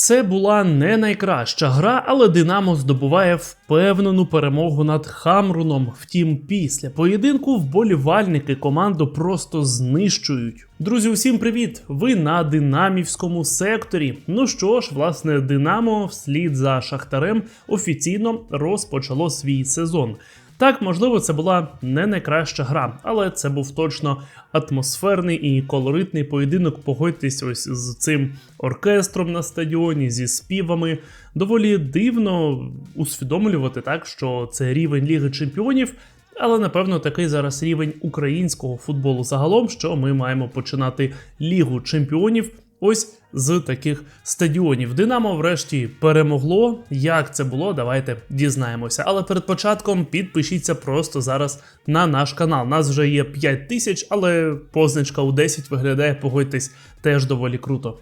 Це була не найкраща гра, але Динамо здобуває впевнену перемогу над Хамруном. Втім, після поєдинку вболівальники команду просто знищують. Друзі, усім привіт! Ви на динамівському секторі. Ну що ж, власне, Динамо вслід за Шахтарем офіційно розпочало свій сезон. Так, можливо, це була не найкраща гра, але це був точно атмосферний і колоритний поєдинок. Погодьтесь ось з цим оркестром на стадіоні, зі співами. Доволі дивно усвідомлювати так, що це рівень Ліги Чемпіонів. Але напевно такий зараз рівень українського футболу загалом, що ми маємо починати Лігу Чемпіонів. Ось з таких стадіонів. Динамо, врешті, перемогло. Як це було, давайте дізнаємося. Але перед початком підпишіться просто зараз на наш канал. Нас вже є 5 тисяч, але позначка у 10 виглядає, погодьтесь, теж доволі круто.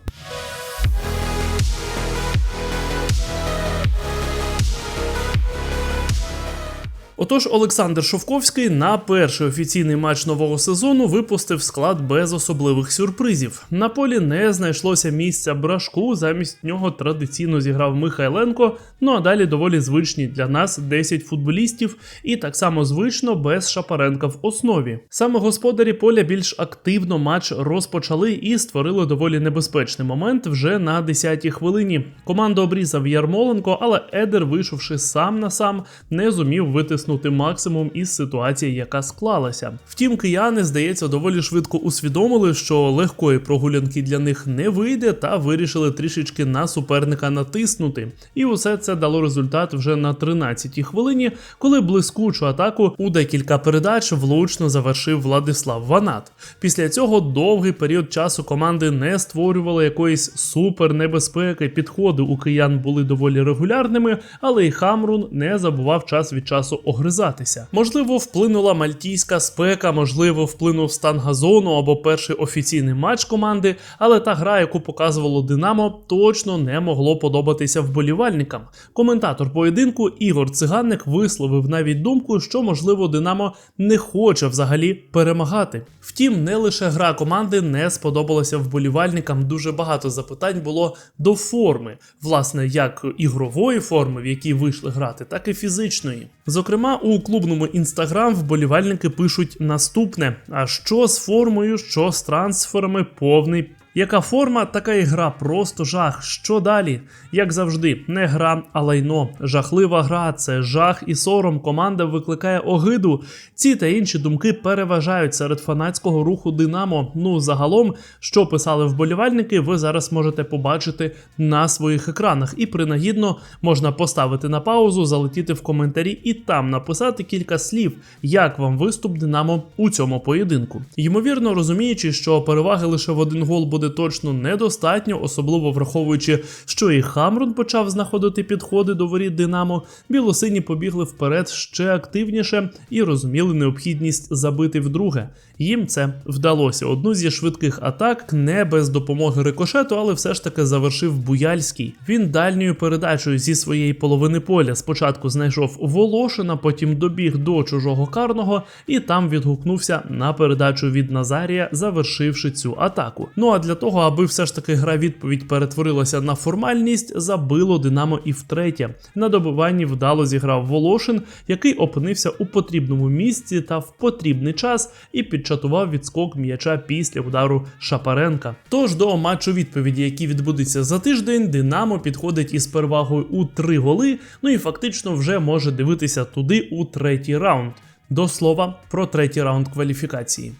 Отож, Олександр Шовковський на перший офіційний матч нового сезону випустив склад без особливих сюрпризів. На полі не знайшлося місця брашку. Замість нього традиційно зіграв Михайленко. Ну а далі доволі звичні для нас 10 футболістів, і так само звично без Шапаренка в основі. Саме господарі поля більш активно матч розпочали і створили доволі небезпечний момент вже на 10-й хвилині. Команду обрізав Ярмоленко, але Едер, вийшовши сам на сам, не зумів витиснути максимум із ситуації, яка склалася. Втім, кияни, здається, доволі швидко усвідомили, що легкої прогулянки для них не вийде, та вирішили трішечки на суперника натиснути. І усе це дало результат вже на 13-й хвилині, коли блискучу атаку у декілька передач влучно завершив Владислав Ванат. Після цього довгий період часу команди не створювали якоїсь супернебезпеки. Підходи у киян були доволі регулярними, але й Хамрун не забував час від часу огризатися. Можливо, вплинула мальтійська спека, можливо, вплинув стан газону або перший офіційний матч команди, але та гра, яку показувало Динамо, точно не могло подобатися вболівальникам. Коментатор поєдинку Ігор Циганник висловив навіть думку, що можливо Динамо не хоче взагалі перемагати. Втім, не лише гра команди не сподобалася вболівальникам. Дуже багато запитань було до форми, власне, як ігрової форми, в якій вийшли грати, так і фізичної. Зокрема, у клубному інстаграм вболівальники пишуть наступне: а що з формою, що з трансферами, повний. Яка форма, така і гра, просто жах. Що далі? Як завжди, не гра, а лайно. Жахлива гра, це жах і сором. Команда викликає огиду. Ці та інші думки переважають серед фанатського руху Динамо. Ну загалом, що писали вболівальники, ви зараз можете побачити на своїх екранах. І принагідно можна поставити на паузу, залетіти в коментарі і там написати кілька слів, як вам виступ Динамо у цьому поєдинку. Ймовірно, розуміючи, що переваги лише в один гол буде точно недостатньо, особливо враховуючи, що і Хамрун почав знаходити підходи до воріт Динамо. Білосині побігли вперед ще активніше і розуміли необхідність забити вдруге. Їм це вдалося. Одну зі швидких атак не без допомоги рикошету, але все ж таки завершив Буяльський. Він дальньою передачею зі своєї половини поля спочатку знайшов Волошина, потім добіг до чужого карного і там відгукнувся на передачу від Назарія, завершивши цю атаку. Ну а для того, аби все ж таки гра відповідь перетворилася на формальність, забило Динамо і втретє. На добиванні вдало зіграв Волошин, який опинився у потрібному місці та в потрібний час і підчатував відскок м'яча після удару Шапаренка. Тож до матчу відповіді, який відбудеться за тиждень, Динамо підходить із перевагою у три голи. Ну і фактично вже може дивитися туди у третій раунд. До слова про третій раунд кваліфікації.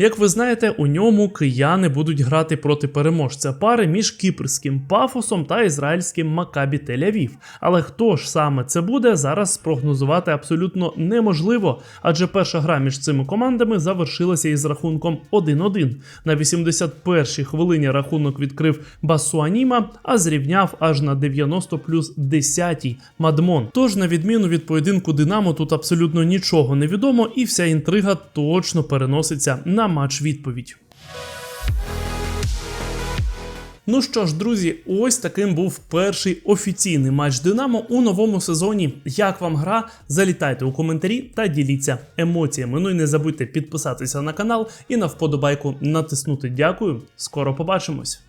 Як ви знаєте, у ньому кияни будуть грати проти переможця пари між кіпрським пафосом та ізраїльським Макабі Тель-Авів. Але хто ж саме це буде, зараз спрогнозувати абсолютно неможливо, адже перша гра між цими командами завершилася із рахунком 1-1. На 81-й хвилині рахунок відкрив Басуаніма, а зрівняв аж на 90 плюс 10 Мадмон. Тож, на відміну від поєдинку Динамо, тут абсолютно нічого не відомо, і вся інтрига точно переноситься на матч відповідь. Ну що ж, друзі, ось таким був перший офіційний матч Динамо у новому сезоні. Як вам гра? Залітайте у коментарі та діліться емоціями. Ну і не забудьте підписатися на канал і на вподобайку натиснути. Дякую. Скоро побачимось.